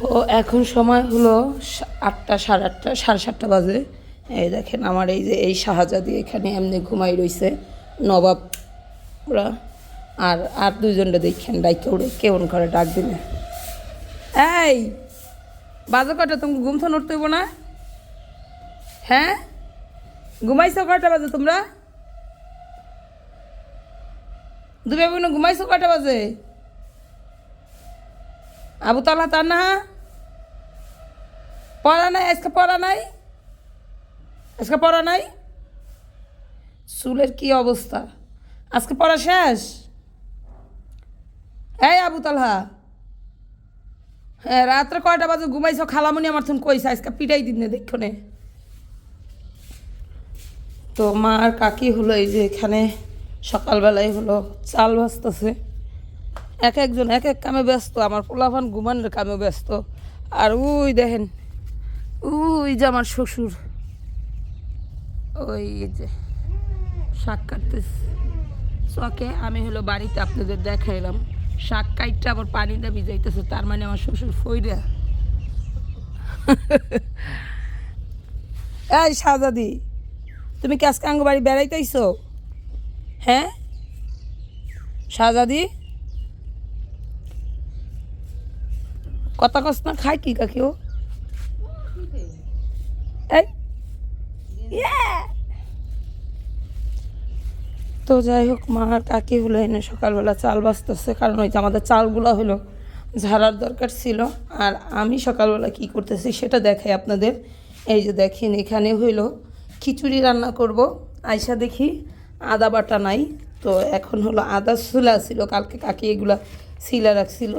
তো এখন সময় হলো আটটা, সাড়ে আটটা, সাড়ে সাতটা বাজে। এই দেখেন আমার এই যে এই শাহজাদি এখানে এমনি ঘুমাই রইছে নবাবরা আর আর দুজনটা দেখেন ডাইকে উড়ে কেমন করে ডাক দিলে? এই, বাজে কটা তুমি ঘুম তো উঠতে হইবো না? হ্যাঁ? ঘুমাইছো কটা বাজে তোমরা? দুবে বোন ঘুমাইছো কটা বাজে? আবু তালা তার না? পড়া নাই? আজকে পড়া নাই? আজকে পড়া নাই? চুলের কি অবস্থা? আজকে পড়া শেষ? এই আবু তালহা। হ্যাঁ রাত্রে কয়টা বাজে? ঘুমাইছো? খালামুনি আমার তখন কইছে, আজকে পিটাই দিন না দেখনে তো মা আর কাকি হলো এই যে এখানে সকালবেলায় হলো চাল ভাজতেছে। এক একজন, এক এক কামে ব্যস্ত। আমার পোলাভান ঘুমানোর কামে ব্যস্ত। আর ওই দেখেন, ওই যে আমার শ্বশুর। ওই যে শাক কাটতেছে। চকে, আমি হলো বাড়িতে আপনাদের দেখাইলাম। শাক কাইটটা আবার পানিটা ভিজাইতেছে তার মানে আমার শ্বশুর ফইরা। এই সাজাদি তুমি কি আজকে আঙ্গ বাড়ি বেড়াইতেইছো? হ্যাঁ? শাহজাদি? কথা কস না, খায় কি কাকি ও? এই তো যাই হোক, মা আর কাকি হলো এনে সকালবেলা চাল বাঁচতেছে, কারণ ওই যে আমাদের চালগুলো হলো ঝাড়ার দরকার ছিল। আর আমি সকালবেলা কি করতেছি সেটা দেখাই আপনাদের। এই যে দেখেন, এখানে হইল খিচুড়ি রান্না করব। আয়সা দেখি আদা বাটা নাই। তো এখন হলো আদা সুলা ছিল, কালকে কাকি এগুলা শিলা রাখছিল।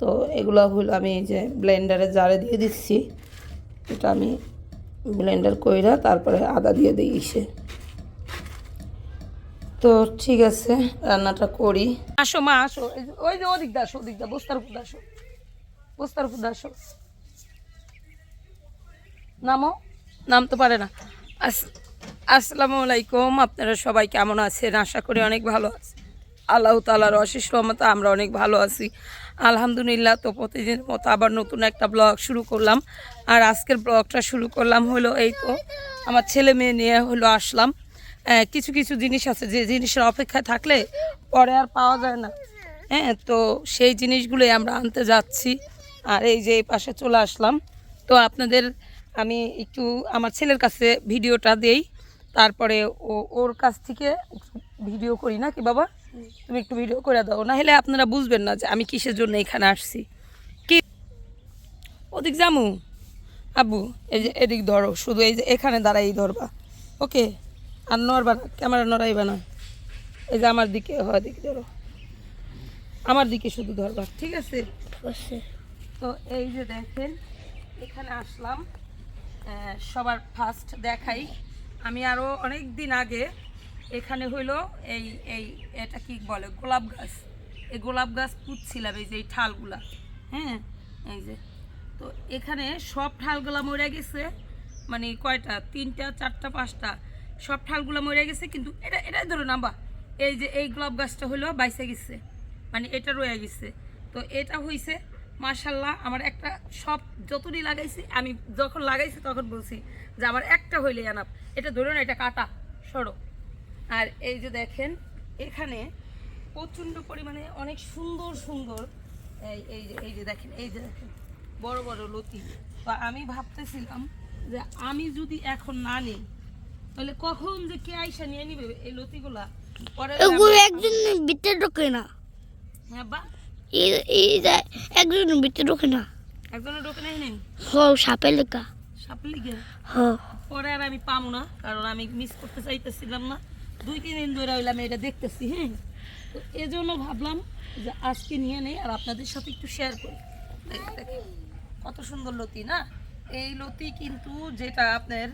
তো এগুলো হলো আমি এই যে ব্লেন্ডারে জারে দিয়ে দিচ্ছি। এটা আমি ব্লেন্ডার কইরা তারপরে আদা দিয়ে দিই ইসে। তো ঠিক আছে, রান্নাটা করি। আসো মা, আসো। ওই যে ওদিক দা আসো, ওদিক দা বস্তার উপর দা আসো। বস্তার উপর দা আসো। নামো? নামতে পারে না। আস, আসসালামু আলাইকুম, আপনারা সবাই কেমন আছেন? আশা করি অনেক ভালো আছে আল্লাহ তালার অশেষ রহমতে আমরা অনেক ভালো আছি। আলহামদুলিল্লাহ তো প্রতিদিনের মতো আবার নতুন একটা ব্লগ শুরু করলাম। আর আজকের ব্লগটা শুরু করলাম হলো এই তো, আমার ছেলে মেয়ে নিয়ে হলো আসলাম। কিছু কিছু জিনিস আছে, যে জিনিসের অপেক্ষায় থাকলে পরে আর পাওয়া যায় না। হ্যাঁ তো সেই জিনিসগুলোই আমরা আনতে যাচ্ছি। আর এই যে এই পাশে চলে আসলাম। তো আপনাদের আমি একটু আমার ছেলের কাছে ভিডিওটা দেই। তারপরে ও, ওর কাছ থেকে ভিডিও করি না কি বাবা? তুমি একটু ভিডিও করে দাও না হলে আপনারা বুঝবেন না যে আমি কিসের জন্য এখানে আসছি। কি? ওদিক জামু। আব্বু এই যে এদিক ধরো শুধু এই যে এখানে দাঁড়াই ধরবা। ওকে? আর নড়বা না ক্যামেরা নড়াইবা না। এই যে আমার দিকে হয় দিকে ধরো। আমার দিকে শুধু ধরবা ঠিক আছে? তো এই যে দেখেন এখানে আসলাম। সবার ফার্স্ট দেখাই। আমি আরও অনেক দিন আগে এখানে হইল এই এই, এটা কি বলে, গোলাপ গাছ। এই গোলাপ গাছ পুঁতছিলাম, এই যে এই ঠালগুলা। হ্যাঁ এই যে। তো এখানে সব ঠালগুলা মরে গেছে মানে কয়টা? তিনটা, চারটা, পাঁচটা। সব ঠালগুলা মরে গেছে, কিন্তু এটা, এটাই ধরো না বা এই যে এই গোলাপ গাছটা হলো বাইসে গেছে মানে এটা রয়ে গেছে। তো এটা হইছে মার্শাল্লাহ আমার একটা সব যতটি লাগাইছি, আমি যখন লাগাইছি তখন বলছি যে আমার একটা হইলে আনাপ এটা ধরুন, এটা কাটা, সরো। আর এই যে দেখেন এখানে প্রচণ্ড পরিমাণে অনেক সুন্দর সুন্দর এই এই যে এই যে দেখেন এই যে দেখেন বড় বড় লতি। তো আমি ভাবতেছিলাম যে আমি যদি এখন না নিই তাহলে কখন যে কে আইসা নিয়ে নিবে এই লতিগুলা? পরে একজন ভিতরে ঢোকে না। হ্যাঁ বা এই এই যে একজন ভিতরে ঢোকে না। একজনের ঢোকে নাই নেই? হ সাপের লেখা সাপ লিগে হ পরে আর আমি পাবো না কারণ আমি মিস করতে চাইতেছিলাম না। দুই, তিন দিন ধরে হইলাম এটা দেখতেছি হ্যাঁ? তো এজন্য ভাবলাম যে আজকে নিয়ে নেই আর আপনাদের সাথে একটু শেয়ার করি। কত সুন্দর লতি, না? এই লতি কিন্তু যেটা আপনার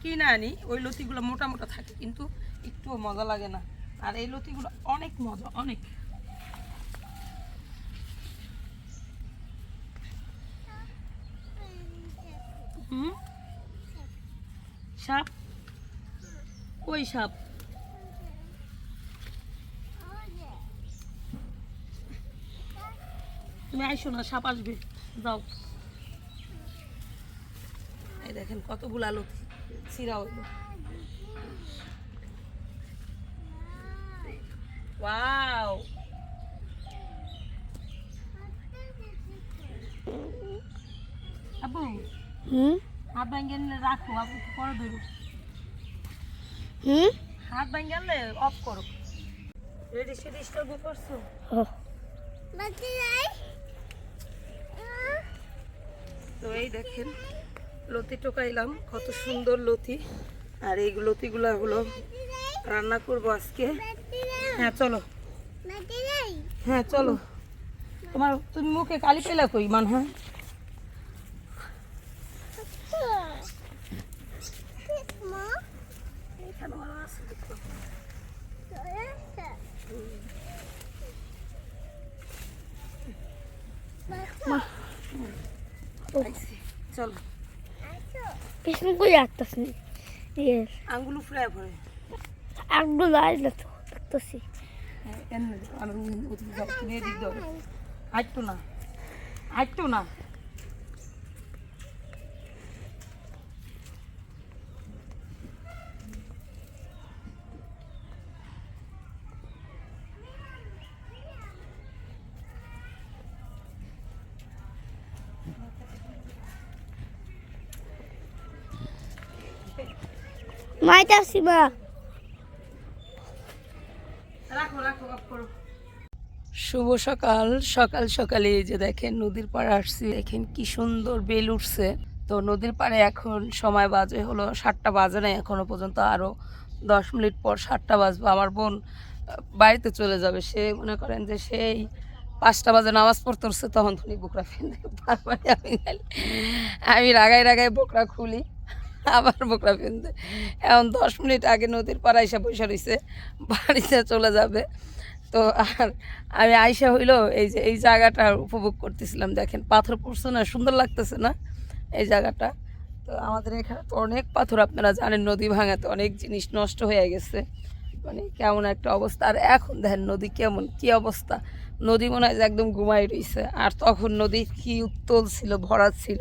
কিনে আনি, ওই লতিগুলো মোটা মোটা থাকে, কিন্তু একটুও মজা লাগে না। আর এই লতিগুলো অনেক মজা, অনেক। সাপ? কই সাপ? তুমি আইসো না সাপ আসবে। যাও। এই দেখেন কতগুলা লতি ছিঁড়া হইল। ওয়াও। আপু হুম? হাত ভাঙ্গে নিলে রাখো আপু পরে ধরো। হুম? হাত ভাঙ্গে আনলে অফ করো। রেডি সেডি স্টার্ট করছ? তো এই দেখেন লতি টোকাইলাম কত সুন্দর লতি। আর এই লতিগুলো হলো রান্না করব আজকে। হ্যাঁ চলো। হ্যাঁ চলো। তোমার তুমি মুখে কালি পেলা কই মান হ্যাঁ এখানে আরও আছে দেখো। পাইছি। চলো। করে আসতেছি ইয়ে। আঙ্গুলো ফ্রাই করে একদম দাঁড়িয়ে না তো দেখতেছি। এদিক না। আটটো না। মাইতে আসি মা রাখো রাখো অফ করো। শুভ সকাল। সকাল সকালে এই যে দেখেন নদীর পাড়ে আসছি। দেখেন কি সুন্দর বেল উঠছে। তো নদীর পাড়ে এখন সময় বাজে হলো সাতটা বাজে নাই এখনও পর্যন্ত আরও দশ মিনিট পর সাতটা বাজবে। আমার বোন বাড়িতে চলে যাবে। সে মনে করেন যে সেই পাঁচটা বাজে নামাজ পড়তে উঠছে তখন তুমি বোকরা ফেলে তারপরে আমি রাগাই রাগাই বোকরা খুলি। আবার বোকরা ফেলতে এখন দশ মিনিট আগে নদীর পাড়ে এসে বসে রয়েছে বাড়িতে চলে যাবে। তো আর আমি আইসা হইল এই যে, এই জায়গাটা উপভোগ করতেছিলাম, দেখেন পাথর পড়ছে না, সুন্দর লাগতেছে না এই জায়গাটা। তো আমাদের এখানে তো অনেক পাথর, আপনারা জানেন নদী ভাঙাতে অনেক জিনিস নষ্ট হয়ে গেছে। মানে কেমন একটা অবস্থা। আর এখন দেখেন নদী কেমন, কি অবস্থা। নদী মনে হয় একদম ঘুমাই রয়েছে আর তখন নদী কি উত্তল ছিল ভরা ছিল।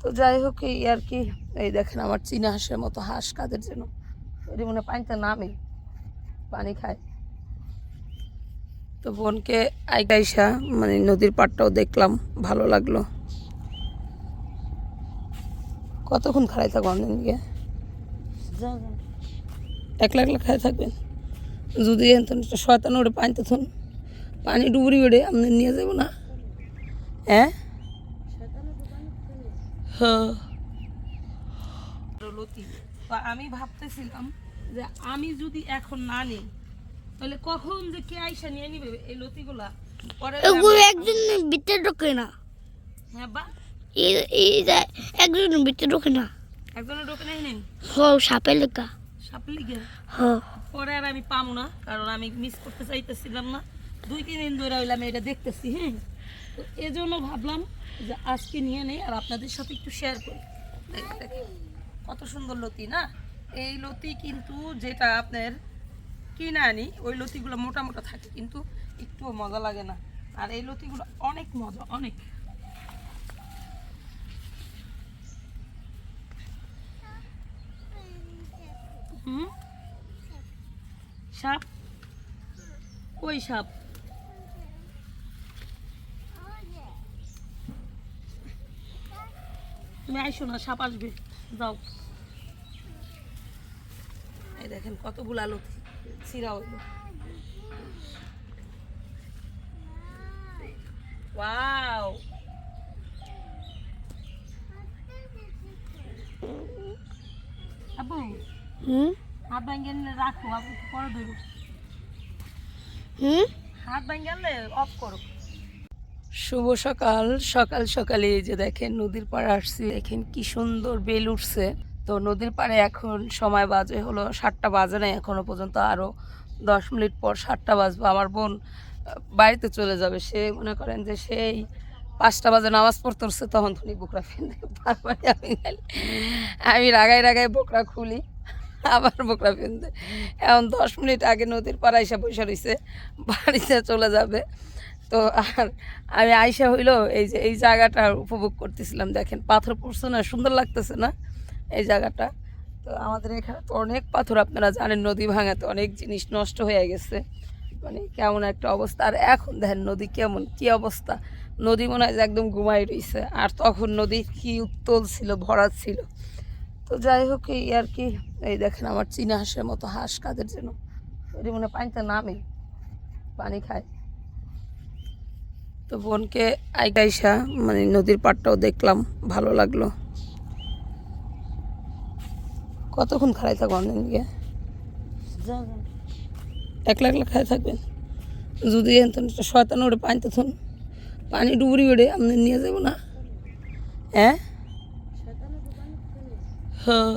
তো যাই হোক, এই আর কি, এই দেখেন আমার চীনা হাঁসের মতো হাঁস কাদের জন্য এটি মনে পানিতে নামে, পানি খায়। তো বোনকে আইসা মানে নদীর পাড়টাও দেখলাম, ভালো লাগল। কতক্ষণ খাড়াই থাকব আপনাদেরকে একলা একলা খাই থাকবেন? যদি শয়তান ওড়ে পানিতে থন, পানি ডুবুরি ওড়ে আপনি নিয়ে যাব না। হ্যাঁ? লতি আমি ভাবতেছিলাম যে আমি যদি এখন না নিই তাহলে কখন যে কে আইসা নিয়ে নিবে এই লতিগুলা? পরে এগুলো একজন ভিতরে ঢোকে না। হ্যাঁ বা? একজন ভিতরে ঢোকে না। একজনের ঢোকে নাই নেন হ সাপের লেখা সাপ হ। পরে আর আমি পাবো না কারণ আমি মিস করতে চাইতেছিলাম না। দুই তিন দিন ধরে হইলাম এটা দেখতেছি হ্যাঁ? তো এই জন্য ভাবলাম যে আজকে নিয়ে নেই আর আপনাদের সাথে একটু শেয়ার করি। কত সুন্দর লতি, না? এই লতি কিন্তু যেটা আপনার কিনে আনি, ওই লতিগুলো মোটা মোটা থাকে, কিন্তু একটুও মজা লাগে না। আর এই লতিগুলো অনেক মজা, অনেক। সাপ? কই সাপ? তুমি আইসো না সাপ আসবে। যাও। এই দেখেন কতগুলা লোক ছিঁড়া হইল। ওয়াও। আপু হুম? হাত ভাঙ্গে নিলে রাখো আপু পরে ধরো। হুম? হাত ভাঙ্গে আনলে অফ করো। শুভ সকাল। সকাল সকালে যে দেখেন নদীর পাড়ে আসছি। দেখেন কি সুন্দর বেল উঠছে। তো নদীর পাড়ে এখন সময় বাজে হলো সাতটা বাজে নাই, এখনও পর্যন্ত আরও দশ মিনিট পর সাতটা বাজবে। আমার বোন বাড়িতে চলে যাবে। সে মনে করেন যে সেই পাঁচটা বাজে নামাজ পড়তে তখন তুমি বোকরা ফেলে তারপরে আমি আমি রাগাই রাগাই বোকরা খুলি, আবার বোকরা ফেলতে এখন দশ মিনিট আগে নদীর পাড়ায় এসে বসে রয়েছে বাড়িতে চলে যাবে। তো আর আমি আইসা হইল এই যে, এই জায়গাটা উপভোগ করতেছিলাম, দেখেন পাথর পড়ছে না, সুন্দর লাগতেছে না এই জায়গাটা। তো আমাদের এখানে তো অনেক পাথর, আপনারা জানেন নদী ভাঙাতে অনেক জিনিস নষ্ট হয়ে গেছে মানে কেমন একটা অবস্থা। আর এখন দেখেন নদী কেমন, কি অবস্থা? নদী মনে হয় যে একদম ঘুমাই রইছে, আর তখন নদী কি উত্তল ছিল, ভরা ছিল। তো যাই হোক, এই আর কি, এই দেখেন আমার চীনা হাঁসের মতো হাঁস কাদের জন্য এটি মনে পানিতে নামে, পানি খায়। তো বোনকে আইকাইসা মানে নদীর পাড়টাও দেখলাম, ভালো লাগল। কতক্ষণ খাড়াই থাকব আপনার দিকে? একলা একলা খাই থাকবেন? যদি শয়তান ওড়ে পানিতে থুন পানি ডুবুরি ওড়ে আপনি নিয়ে যাব না? হ্যাঁ? হ্যাঁ।